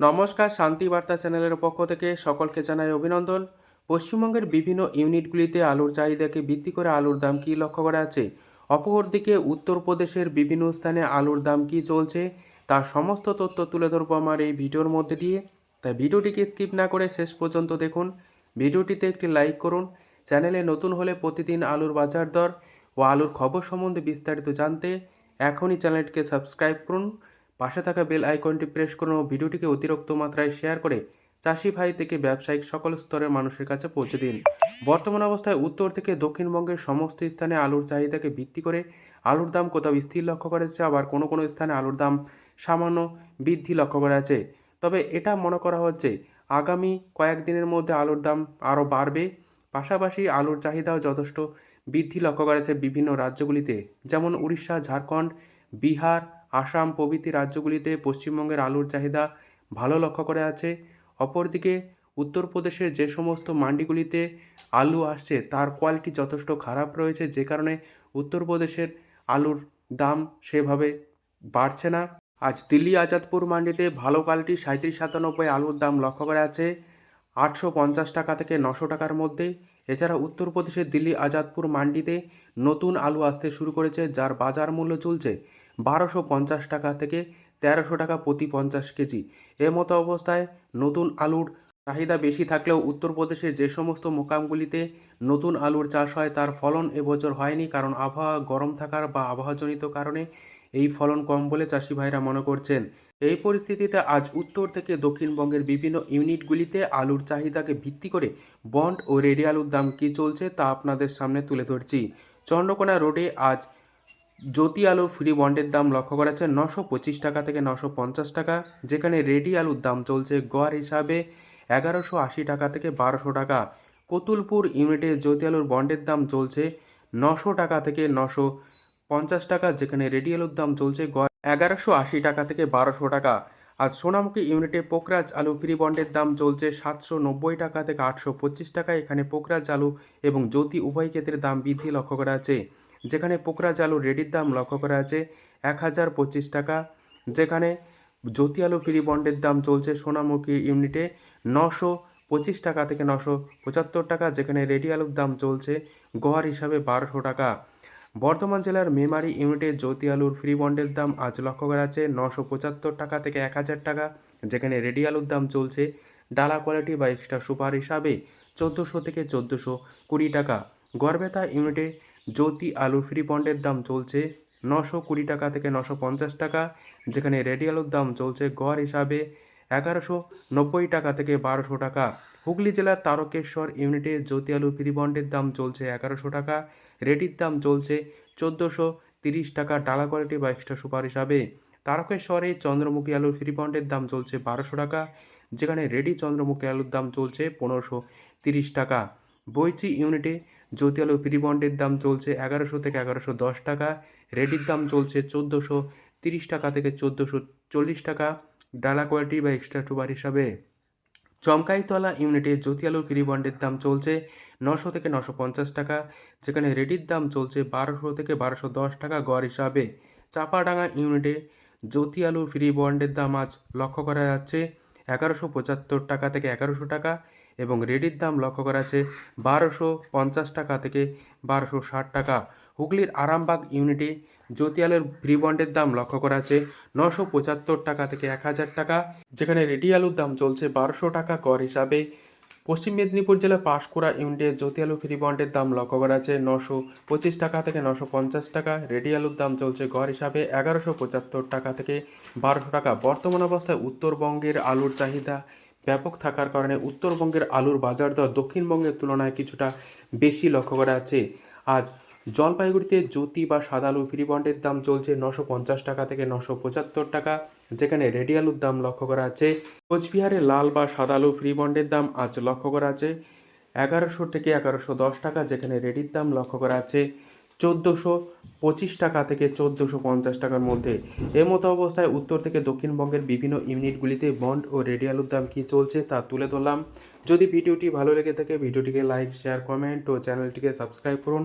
নমস্কার, শান্তি বার্তা চ্যানেলের পক্ষ থেকে সকলকে জানাই অভিনন্দন। পশ্চিমবঙ্গের বিভিন্ন ইউনিটগুলিতে আলুর চাহিদাকে ভিত্তি করে আলুর দাম কী লক্ষ্য করা আছে? অপরদিকে উত্তরপ্রদেশের বিভিন্ন স্থানে আলুর দাম কী চলছে? তার সমস্ত তথ্য তুলে ধরবো আমার এই ভিডিওর মধ্যে দিয়ে। তাই ভিডিওটিকে স্কিপ না করে শেষ পর্যন্ত দেখুন। ভিডিওটিতে একটি লাইক করুন। চ্যানেলে নতুন হলে প্রতিদিন আলুর বাজার দর ও আলুর খবর সম্বন্ধে বিস্তারিত জানতে এখনই চ্যানেলটিকে সাবস্ক্রাইব করুন। পাশে থাকা বেল আইকনটি প্রেস করুন ও ভিডিওটিকে অতিরিক্ত মাত্রায় শেয়ার করে চাষি ভাই থেকে ব্যবসায়িক সকল স্তরের মানুষের কাছে পৌঁছে দিন। বর্তমান অবস্থায় উত্তর থেকে দক্ষিণবঙ্গের সমস্ত স্থানে আলুর চাহিদাকে ভিত্তি করে আলুর দাম কোথাও স্থির লক্ষ্য করা যাচ্ছে, আবার কোনো কোনো স্থানে আলুর দাম সামান্য বৃদ্ধি লক্ষ্য করা যাচ্ছে। তবে এটা মনে করা হচ্ছে আগামী কয়েকদিনের মধ্যে আলুর দাম আরও বাড়বে। পাশাপাশি আলুর চাহিদাও যথেষ্ট বৃদ্ধি লক্ষ্য করা যাচ্ছে বিভিন্ন রাজ্যগুলিতে, যেমন উড়িষ্যা, ঝাড়খণ্ড, বিহার আসাম প্রভৃতি রাজ্যগুলিতে পশ্চিমবঙ্গের আলুর চাহিদা ভালো লক্ষ্য করা আছে। অপরদিকে, উত্তরপ্রদেশের যে সমস্ত মান্ডিগুলিতে আলু আসছে, তার কোয়ালিটি যথেষ্ট খারাপ রয়েছে, যে কারণে উত্তরপ্রদেশের আলুর দাম সেভাবে বাড়ছে না। আজ দিল্লি আজাদপুর মান্ডিতে ভালো কোয়ালিটি সাঁত্রিশ সাতানব্বই আলুর দাম লক্ষ্য করা আছে। আটশো পঞ্চাশ টাকা থেকে নশো টাকার মধ্যে এছাড়া উত্তরপ্রদেশের দিল্লি আজাদপুর মান্ডিতে নতুন আলু আসতে শুরু করেছে, যার বাজার মূল্য চলছে বারোশো পঞ্চাশ টাকা থেকে তেরোশো টাকা প্রতি পঞ্চাশ কেজি। এ মতো অবস্থায় নতুন আলুর চাহিদা বেশি থাকলেও উত্তরপ্রদেশের যে সমস্ত মোকামগুলিতে নতুন আলুর চাষ হয়, তার ফলন এবছর হয়নি কারণ আবহাওয়া গরম থাকার বা আবহাওয়াজনিত কারণে এই ফলন কম বলে চাষি ভাইরা মনে করছেন। এই পরিস্থিতিতে আজ উত্তর থেকে দক্ষিণবঙ্গের বিভিন্ন ইউনিটগুলিতে আলুর চাহিদাকে ভিত্তি করে বন্ড ও রেডি আলুর দাম কী চলছে তা আপনাদের সামনে তুলে ধরছি। চন্দ্রকোনা রোডে আজ জ্যোতি আলু ফ্রি বন্ডের দাম লক্ষ্য করা যাচ্ছে নশো পঁচিশ টাকা থেকে নশো পঞ্চাশ টাকা, যেখানে রেডি আলুর দাম চলছে গড় হিসাবে এগারোশো আশি টাকা থেকে বারোশো টাকা। কতুলপুর ইউনিটে জ্যোতি আলুর বন্ডের দাম চলছে নশো টাকা থেকে নশো পঞ্চাশ টাকা, যেখানে রেডি আলুর দাম চলছে গড় এগারোশো আশি টাকা থেকে বারোশো টাকা। আজ সোনামুখী ইউনিটে পোকরাজ আলু ফ্রি বন্ডের দাম চলছে সাতশো নব্বই টাকা থেকে আটশো পঁচিশ টাকা। এখানে পোকরাজ আলু এবং জ্যোতি উভয় ক্ষেত্রে দাম বৃদ্ধি লক্ষ্য করা আছে। যেখানে পোকরাজ আলু রেডির দাম লক্ষ্য করা আছে এক হাজার পঁচিশ টাকা। যেখানে জ্যোতি আলু ফ্রি বন্ডের দাম চলছে সোনামুখী ইউনিটে নশো পঁচিশ টাকা থেকে নশো পঁচাত্তর টাকা। যেখানে রেডি আলুর দাম চলছে গড় হিসাবে বারোশো টাকা। বর্ধমান জেলার মেমারি ইউনিটে জ্যোতি আলুর ফ্রি বন্ডের দাম আজ লক্ষ্য করা আছে নশো পঁচাত্তর টাকা থেকে এক হাজার টাকা, যেখানে রেডি আলুর দাম চলছে ডালা কোয়ালিটি বা এক্সট্রা সুপার হিসাবে চোদ্দোশো থেকে চোদ্দোশো কুড়ি টাকা। গড়বেতা ইউনিটে জ্যোতি আলুর ফ্রি বন্ডের দাম চলছে নশো কুড়ি টাকা থেকে নশো পঞ্চাশ টাকা, যেখানে রেডি আলুর দাম চলছে গড় হিসাবে এগারোশো নব্বই টাকা থেকে বারোশো টাকা। হুগলি জেলার তারকেশ্বর ইউনিটে জ্যোতি আলু ফ্রি বন্ডের দাম চলছে এগারোশো টাকা, রেডির দাম চলছে চোদ্দোশো তিরিশ টাকা ডালা কোয়ালিটি বা এক্সট্রা সুপার হিসাবে। তারকেশ্বরে চন্দ্রমুখী আলুর ফ্রি বন্ডের দাম চলছে বারোশো টাকা, যেখানে রেডি চন্দ্রমুখী আলুর দাম চলছে পনেরোশো তিরিশ টাকা। বইচি ইউনিটে জ্যোতি আলু ফ্রি বন্ডের দাম চলছে এগারোশো থেকে এগারোশো দশ টাকা, রেডির দাম চলছে চোদ্দোশো তিরিশ টাকা থেকে চোদ্দোশো চল্লিশ টাকা। ডালা কোয়ালিটি বা এক্সট্রা টুবার হিসাবে। চমকাইতলা ইউনিটে জ্যোতি আলুর ফ্রি বন্ডের দাম চলছে নশো থেকে নশো পঞ্চাশ টাকা, যেখানে রেডির দাম চলছে বারোশো থেকে বারোশো দশ টাকা গড় হিসাবে। চাপাডাঙ্গা ইউনিটে জ্যোতি আলুর ফ্রি বন্ডের দাম আজ লক্ষ্য করা যাচ্ছে এগারোশো পঁচাত্তর টাকা থেকে এগারোশো টাকা এবং রেডির দাম লক্ষ্য করা আছে বারোশো পঞ্চাশ টাকা থেকে বারোশো ষাট টাকা। হুগলির আরামবাগ ইউনিটে জ্যোতি আলুর ফ্রি বন্ডের দাম লক্ষ্য করা আছে নশো পঁচাত্তর টাকা থেকে এক হাজার টাকা, যেখানে রেডি আলুর দাম চলছে বারোশো টাকা কর হিসাবে। পশ্চিম মেদিনীপুর জেলার পাঁশকুড়া ইউনিটে জ্যোতি আলু ফ্রি বন্ডের দাম লক্ষ্য করা আছে নশো পঁচিশ টাকা থেকে নশো পঞ্চাশ টাকা রেডি আলুর দাম চলছে গড় হিসাবে এগারোশো পঁচাত্তর টাকা থেকে বারোশো টাকা। বর্তমান অবস্থায় উত্তরবঙ্গের আলুর চাহিদা ব্যাপক থাকার কারণে উত্তরবঙ্গের আলুর বাজার দর দক্ষিণবঙ্গের তুলনায় কিছুটা বেশি লক্ষ্য করা আছে আজ জলপাইগুড়িতে জ্যোতি বা সাদা আলু ফ্রি বন্ডের দাম চলছে নশো পঞ্চাশ টাকা থেকে নশো পঁচাত্তর টাকা, যেখানে রেডি আলুর দাম লক্ষ্য করা আছে। কোচবিহারে লাল বা সাদা আলু ফ্রি বন্ডের দাম আজ লক্ষ্য করা আছে। এগারোশো থেকে এগারোশো দশ টাকা, যেখানে রেডির দাম লক্ষ্য করা আছে চোদ্দোশো পঁচিশ টাকা থেকে চোদ্দোশো পঞ্চাশ টাকার মধ্যে। এ মতো অবস্থায় উত্তর থেকে দক্ষিণবঙ্গের বিভিন্ন ইউনিটগুলিতে বন্ড ও রেডি আলুর দাম কী চলছে তা তুলে ধরলাম। যদি ভিডিওটি ভালো লেগে থাকে, ভিডিওটিকে লাইক, শেয়ার, কমেন্ট ও চ্যানেলটিকে সাবস্ক্রাইব করুন।